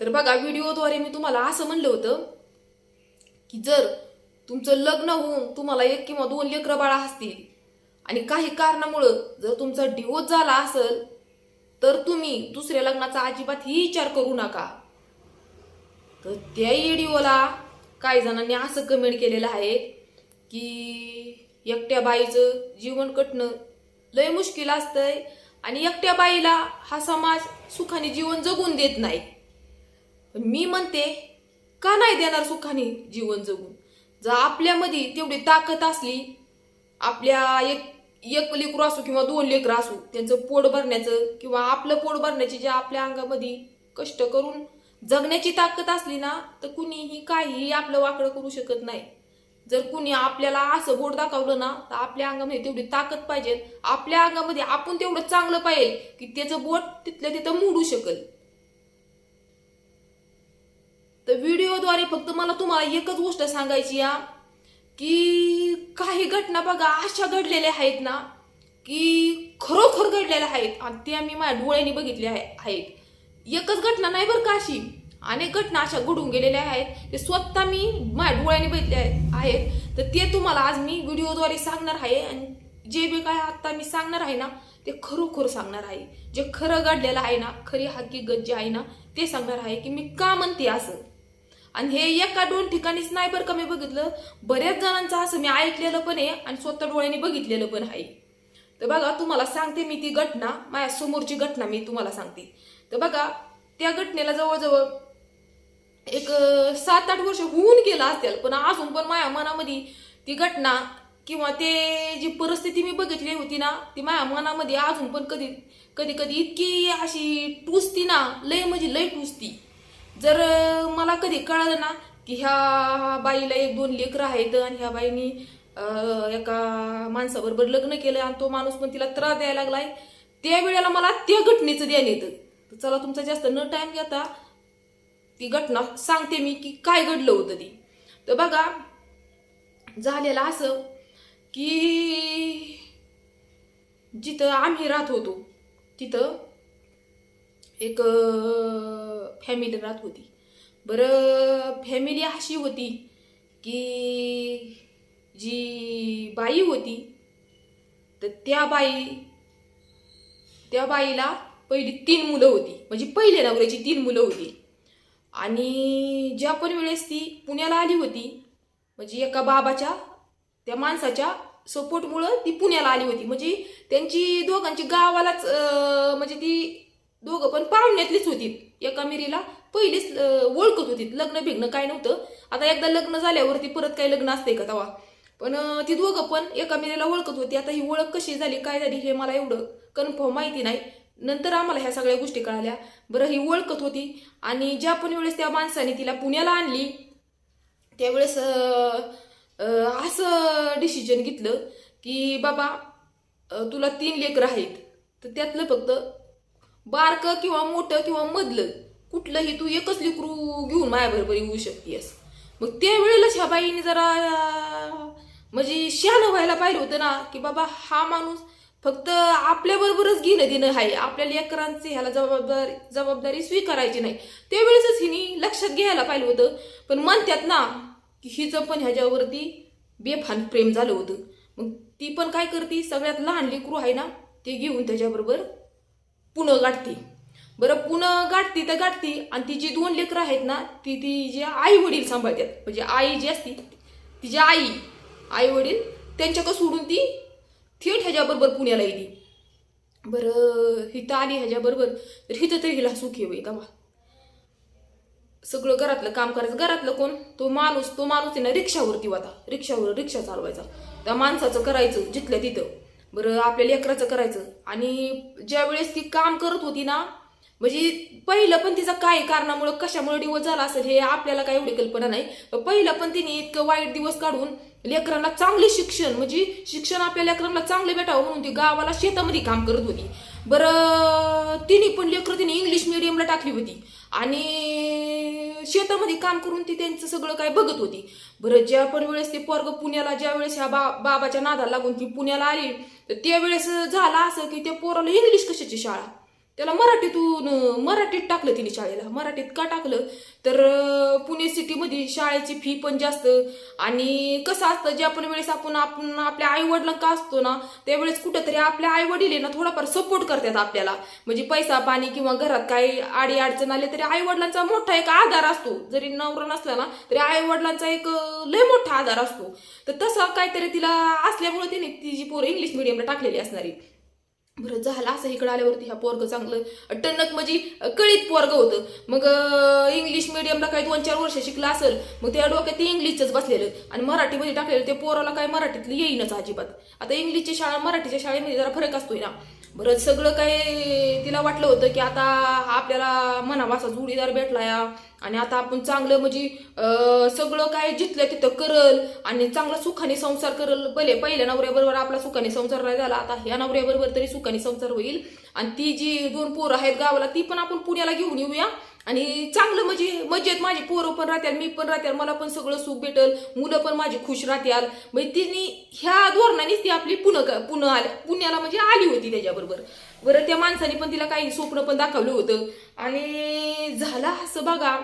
तर बघा व्हिडिओद्वारे मी तुम्हाला असं म्हणलं होतं की जर तुमचं लग्न होऊन तुम्हाला एक किंवा दोन लेकरं बाळा असतील आणि काही कारणामुळं जर तुमचा डिवोर्स झाला असेल तर तुम्ही दुसऱ्या लग्नाचा अजिबात ही विचार करू नका. तर त्या व्हिडिओला काही जणांनी असं कमेंट केलेलं आहे की एकट्या बाईचं जीवन कटणं लय मुश्किल असतंय आणि एकट्या बाईला हा समाज सुखाने जीवन जगून देत नाही. पण मी म्हणते का नाही देणार सुखाने जीवन जगून? जर आपल्यामध्ये तेवढी ताकद असली आपल्या एक एक लेकरू असो किंवा दोन लेकरं असो त्यांचं पोट भरण्याचं किंवा आपलं पोट भरण्याची जे आपल्या अंगामध्ये कष्ट करून जगण्याची ताकद असली ना तर कुणीही काहीही आपलं वाकडं करू शकत नाही. जर कुणी आपल्याला असं बोट दाखवलं ना तर आपल्या अंगामध्ये तेवढी ताकद पाहिजे. आपल्या अंगामध्ये आपण तेवढं चांगलं पाहिजे की त्याचं बोट तिथल्या तिथं मोडू शकल. तर व्हिडिओद्वारे फक्त मला तुम्हाला एकच गोष्ट सांगायची या की काही घटना बघा अशा घडलेल्या आहेत ना की खरोखर घडलेल्या आहेत आणि त्या मी माझ्या डोळ्यांनी बघितल्या आहे- आहेत. एकच घटना नाही बरं का अशी? अनेक घटना अशा घडून गेलेल्या आहेत ते स्वतः मी माझ्या डोळ्यांनी बघितल्या आहेत. तर ते तुम्हाला आज मी व्हिडिओद्वारे सांगणार आहे आणि जे बी काय आता मी सांगणार आहे ना ते खरोखर सांगणार आहे. जे खरं घडलेलं आहे ना खरी हकीकत जे आहे ना ते सांगणार आहे की मी का म्हणते असं? आणि हे एका दोन ठिकाणीच नाही बरं का मी बघितलं. बऱ्याच जणांचं असं मी ऐकलेलं पण आहे आणि स्वतः डोळ्यांनी बघितलेलं पण आहे. तर बघा तुम्हाला सांगते मी ती घटना माझ्या समोरची घटना मी तुम्हाला सांगते. तर बघा त्या घटनेला जवळजवळ एक सात आठ वर्ष होऊन गेलं असेल पण अजून पण माझ्या मनामध्ये ती घटना किंवा ते जी परिस्थिती मी बघितली होती ना ती माझ्या मनामध्ये अजून पण कधी कधी कधी इतकी अशी टुसती ना लय म्हणजे लय टुसती. जर मला कधी कळालं ना की ह्या बाईला एक दोन लेकर आहेत आणि ह्या बाईनी एका माणसाबरोबर लग्न केलं आणि तो माणूस पण तिला त्रास द्यायला लागलाय त्या वेळेला मला त्या घटनेचं ध्यान येतं. तर चला तुमचा जास्त न टाइम घेता ती घटना सांगते मी की काय घडलं होतं ती. तर बघा झालेलं असं की जिथं आम्ही राहत होतो तिथं एक फॅमिली राहत होती. बरं फॅमिली अशी होती की जी बाई होती तर त्या बाई त्या बाईला पहिली तीन मुलं होती. म्हणजे पहिल्या नवऱ्याची तीन मुलं होती. आणि ज्या पण वेळेस ती पुण्याला आली होती म्हणजे एका बाबाच्या त्या माणसाच्या सपोर्टमुळं ती पुण्याला आली होती. म्हणजे त्यांची दोघांची गावालाच म्हणजे ती दोघं पण पाहुण्यातलीच होती. एका मिरीला पहिलीच ओळखत होती. लग्न भिगणं काय नव्हतं. आता एकदा लग्न झाल्यावरती परत काही लग्न असते का तेव्हा? पण ती दोघं पण एका मिरीला ओळखत होती. आता ही ओळख कशी झाली काय झाली हे मला एवढं कन्फर्म माहिती नाही. नंतर आम्हाला ह्या सगळ्या गोष्टी कळाल्या. बरं ही ओळखत होती आणि ज्या पण वेळेस त्या माणसाने तिला पुण्याला आणली त्यावेळेस असं डिसिजन घेतलं की बाबा तुला तीन लेकरं आहेत. तर त्यातलं फक्त बारकं किंवा मोठं किंवा मधलं कुठलंही तू एकच लिकरू घेऊन मायाबरोबर येऊ शकतेस. मग त्यावेळेलाच ह्या बाईने जरा म्हणजे शहाणं व्हायला पाहिलं होतं ना की बाबा हा माणूस फक्त आपल्या बरोबरच घेणं देणं आहे. आपल्या लेकरांचे ह्याला जबाबदारी जबाबदारी स्वीकारायची नाही. त्यावेळेसच हिने लक्षात घ्यायला पाहिलं होतं. पण म्हणतात ना की हिचं पण ह्याच्यावरती बेफान प्रेम झालं होतं. मग ती पण काय करते सगळ्यात लहान लेकरू आहे ना ते घेऊन त्याच्याबरोबर पुणं गाठती. बरं पुणं गाठती तर गाठती आणि तिची दोन लेकरं आहेत ना ती ती आई वडील सांभाळतात. म्हणजे आई जी असती तिची आई आई वडील त्यांच्याकडं सोडून ती थेट ह्याच्याबरोबर पुण्याला येते. बरं हिथं आली ह्याच्याबरोबर तर हिथं तरी हिला सुखी होईल तेव्हा सगळं घरातलं काम करायचं. घरातलं कोण? तो माणूस तो माणूस आहे ना रिक्षावरती होता. रिक्षावर रिक्षा चालवायचा. त्या माणसाचं करायचं जिथल्या तिथं. बरं आपल्या लेकराचं करायचं. आणि ज्या वेळेस ती काम करत होती ना म्हणजे पहिलं पण तिचा काय कारणामुळं कशामुळे डिवोर्स झाला असेल हे आपल्याला काही एवढी कल्पना नाही. पहिलं पण तिने इतकं वाईट दिवस काढून लेकरांना चांगले शिक्षण म्हणजे शिक्षण आपल्या लेकरांना चांगले भेटावं म्हणून ती गावाला शेतामध्ये काम करत होती. बरं तिने पण लेकरं तिने इंग्लिश मिडियमला टाकली होती. आणि शेतामध्ये काम करून ती त्यांचं सगळं काय बघत होती. बरं ज्या पण वेळेस ते पोरग पुण्याला ज्या वेळेस ह्या बा बाबाच्या नादाला लागून ती पुण्याला आली तर त्यावेळेस झालं असं की त्या पोराला इंग्लिश कशाची शाळा? त्याला मराठीतून मराठीत टाकलं तिने शाळेला. मराठीत का टाकलं? तर पुणे सिटीमध्ये शाळेची फी पण जास्त. आणि कसं असतं जे आपण वेळेस आपण आपण आपल्या आई वडिलांका असतो ना त्यावेळेस कुठंतरी आपल्या आईवडील ना थोडाफार सपोर्ट करतात आपल्याला. म्हणजे पैसा पाणी किंवा घरात काही आडी अडचण आले तरी आईवडिलांचा मोठा एक आधार असतो. जरी नवरा नसला ना तरी आईवडिलांचा एक लय मोठा आधार असतो. तर तसं काहीतरी तिला असल्यामुळे तिने तिची पोरं इंग्लिश मिडियमला टाकलेली असणारी. बरं झालं. असं इकडं आल्यावरती ह्या पोरग चांगलं टणक म्हणजे कळीत पोरग होतं. मग इंग्लिश मिडियमला काही दोन चार वर्ष शिकलं असेल मग त्या डोक्यात ते इंग्लिशच बसलेलं. आणि मराठीमध्ये टाकलेलं ते पोराला काय मराठीतलं येईनच अजिबात. आता इंग्लिशची शाळा मराठीच्या शाळेमध्ये जरा फरक असतोय ना. बरं सगळं काय तिला वाटलं होतं की आता आपल्याला म्हणावा असा जोडीदार भेटला या. आणि आता आपण चांगलं म्हणजे सगळं काय जिथलं तिथं करल आणि चांगला सुखाने संसार करल. पहिले पहिल्या नवऱ्याबरोबर आपला सुखाने संसार नाही झाला आता ह्या नवऱ्याबरोबर तरी सुख सुखाने संसार होईल. आणि ती जी दोन पोरं आहेत गावाला ती पण आपण पुण्याला घेऊन येऊया. आणि चांगलं म्हणजे मजेत माझी पोरं पण राहत्याल मी पण राहत्याल मला पण सगळं सुख भेटल मुलं पण माझी खुश राहत्याल म्हणजे तिने ह्या धोरणानेच ती आपली पुणे पुणे आल्या पुण्याला म्हणजे आली होती त्याच्याबरोबर. बरं त्या माणसाने पण तिला काही स्वप्न पण दाखवलं होतं. आणि झालं असं बघा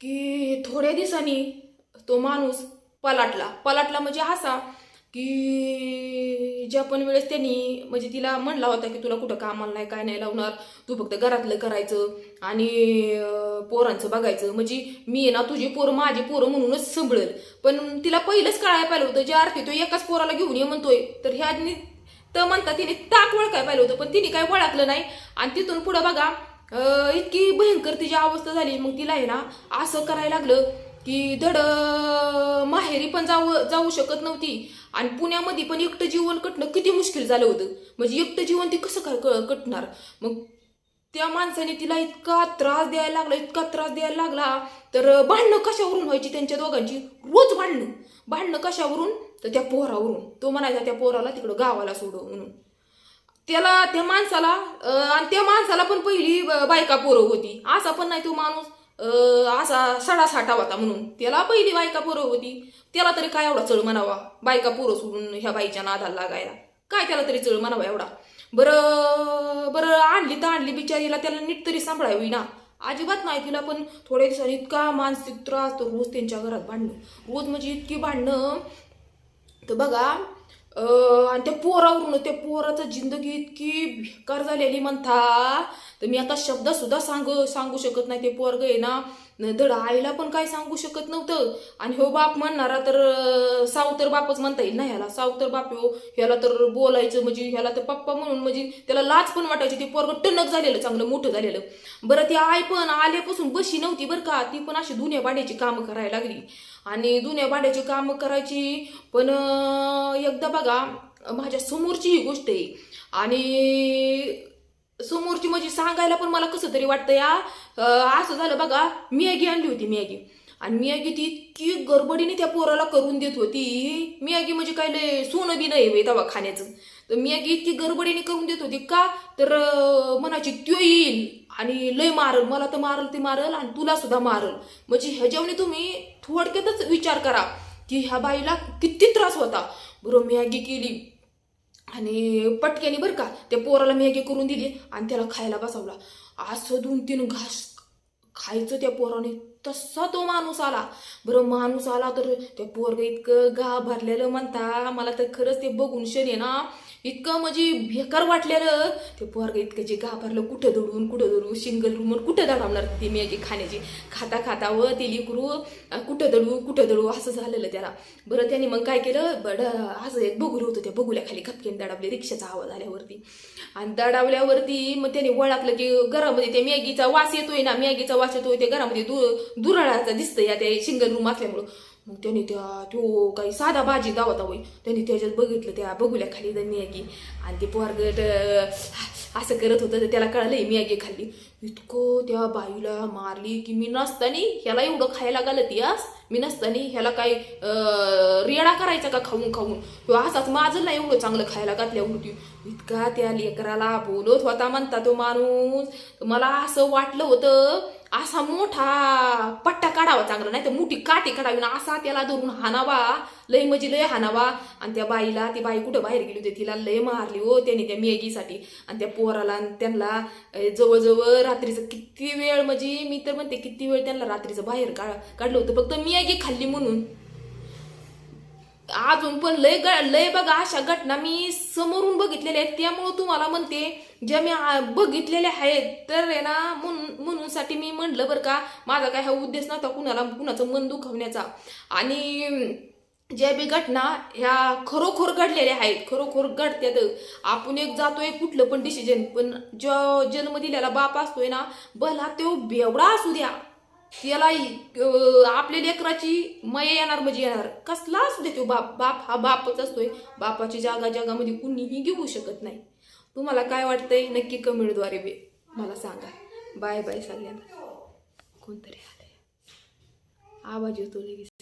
की थोड्या दिवसांनी तो माणूस पलाटला. पलाटला म्हणजे असा की ज्या पण वेळेस त्यांनी म्हणजे तिला म्हणला होता की तुला कुठं कामाला नाही काय नाही लावणार तू फक्त घरातलं करायचं आणि पोरांचं बघायचं. म्हणजे मी ना तुझी पोरं माझी पोरं म्हणूनच संभळेल. पण तिला पहिलंच कळायला पाहिलं होतं ज्या अर्थी तो एकाच पोराला घेऊन ये म्हणतोय. तर ह्या तर म्हणता तिने ताक वळखाय पाहिलं होतं पण तिने काय वळखलं नाही. आणि तिथून पुढं बघा इतकी भयंकर तिची अवस्था झाली. मग तिला आहे ना असं करायला लागलं. की धड माहेरी पण जाऊ जाऊ शकत नव्हती. आणि पुण्यामध्ये पण एकटं जीवन कटणं किती मुश्किल झालं होतं. म्हणजे एकटं जीवन ती कसं काय क- कटणार? मग त्या माणसाने तिला इतका त्रास द्यायला लागला इतका त्रास द्यायला लागला तर भांडणं कशावरून व्हायची त्यांच्या दोघांची? रोज भांडणं. भांडणं कशावरून? तर त्या पोरावरून. तो म्हणायचा त्या पोहराला तिकडं गावाला सोडव म्हणून. त्याला त्या माणसाला आणि त्या माणसाला पण पहिली ब- बायका पोरं होती. असा पण नाही तो माणूस. असा सडा साठा होता म्हणून. त्याला पहिली बायका पोरं होती. त्याला तरी काय एवढा चळ म्हणावा? बायका पोरं सोडून ह्या बाईच्या नादाला लागायला. काय त्याला तरी चळ म्हणावा एवढा? बरं बरं आणली तर आणली बिचारीला त्याला नीट तरी सांभाळावी ना अजिबात नाही तिला पण थोड्या दिवसांनी इतका मानसिक त्रास तर रोज त्यांच्या घरात भांडणं. रोज म्हणजे इतकी भांडणं. तर बघा आणि त्या पोरावरून त्या पोराचं जिंदगी इतकी बेकार झालेली म्हणता. तर मी आता शब्द सुद्धा सांगू सांगू शकत नाही. ते पोरग आहे ना नाही धड आईला पण काय सांगू शकत नव्हतं. आणि हो बाप म्हणणारा तर सावतर बापच म्हणता येईल ना ह्याला. सावतर बाप हो. ह्याला तर बोलायचं म्हणजे ह्याला तर पप्पा म्हणून म्हणजे त्याला लाज पण वाटायची. ते पोरग टणक झालेलं चांगलं मोठं झालेलं. बरं ती आई पण आल्यापासून बशी नव्हती बरं का. ती पण अशी दुनिया भाड्याची कामं करायला लागली. आणि दुनिया भाड्याची कामं करायची पण एकदा बघा माझ्या समोरची ही गोष्ट आहे. आणि समोरची म्हणजे सांगायला पण मला कसं तरी वाटतं या असं झालं बघा मॅगी आणली होती मॅगी आणि मॅगी ती इतकी गडबडीने त्या पोराला करून देत होती. मॅगी म्हणजे काय लय सोनं बी नाही बे तेव्हा खाण्याचं. तर मॅगी इतकी गडबडीने करून देत होती का? तर मनाची त्यो येईल आणि लय मारल. मला तर मारल ते मारल आणि तुला सुद्धा मारल. म्हणजे ह्याच्यावनी तुम्ही थोडक्यातच विचार करा की ह्या बाईला किती त्रास होता. बरं मॅगी केली. आणि पटक्याने बरं का त्या पोराला मॅगी करून दिली आणि त्याला खायला बसवला. असं दोन तीन घास खायचं त्या पोराने. तसा तो माणूस आला. बरं माणूस आला तर ते पोरग इतकं गा भरलेलं म्हणता मला तर खरंच ते बघून शनी ना इतकं म्हणजे बेकार वाटलेलं. ते पोरग इतकं जे घाबरलं कुठं दडून कुठं दडू सिंगल रूम कुठं दडावणार ती मॅगी खाण्याची? खाता खाता व ते लिकरू कुठं दडू कुठं दडू असं झालेलं त्याला. बरं त्याने मग काय केलं? बड असं एक बघुलं होतं त्या बघुल्याखाली खपकेन दडावले रिक्षाचा आवाज आल्यावरती. आणि दडावल्यावरती मग त्याने वळखलं की घरामध्ये त्या मॅगीचा वास येतोय ना मॅगीचा वास येतोय ते घरामध्ये दूर दुराळाचा दिसतं या त्या सिंगल रूम असल्यामुळं. मग त्याने त्या तो काही साधा भाजी दावत होई त्याने त्याच्यात बघितलं त्या बघूल्या खाली तर मॅगी. आणि ते पोरगट असं करत होतं तर त्याला कळलंय मॅगी खाल्ली. इतकं त्या बाईला मारली की मी नसतानी ह्याला एवढं खायला घालत यास मी नसतानी ह्याला काय रेडा करायचा का खाऊन खाऊन? तो असाच माझं नाही एवढं चांगलं खायला घातल्या होती. इतका त्या लेकराला बोलत होता म्हणता तो माणूस. मला असं वाटलं होतं असा मोठा पट्टा काढावा चांगला नाही तर मोठी काठी काढावी ना असा त्याला धरून हाणावा. लय म्हणजे लय हाणावा. आणि त्या बाईला ती बाई कुठं बाहेर गेली होती तिला लय मारली हो त्याने त्या मेगीसाठी. आणि त्या पोराला आणि त्यांना जवळजवळ रात्रीचं किती वेळ म्हणजे मी तर म्हणते किती वेळ त्यांना रात्रीचं बाहेर काढ काढलं होतं. फक्त मॅगी खाल्ली म्हणून. अजून पण लय ग- लय बघा अशा घटना मी समोरून बघितलेल्या आहेत. त्यामुळं तुम्हाला म्हणते ज्या मी आ- बघितलेल्या आहेत तर आहे ना म्हणून म्हणूनसाठी मी म्हणलं बरं का माझा काय हा उद्देश नव्हता कुणाला कुणाचं मन दुखवण्याचा. आणि ज्या बी घटना ह्या खरोखर घडलेल्या आहेत खरोखर घडत्यात. आपण एक जातोय कुठलं पण डिसिजन पण जो जन्म दिलेला बाप असतोय ना भला तो बेवडा असू द्या. त्याला आपल्या लेकराची मय येणार म्हणजे येणार. कसला असू देतो बाप बाप हा बापच असतोय. बापाची जागा जगामध्ये कुणीही घेऊ शकत नाही. तुम्हाला काय वाटतंय? नक्की कमेंटद्वारे बे मला सांगा. बाय बाय सगळ्यांना. कोणतरी आलंय. आवाज येतो लगेच.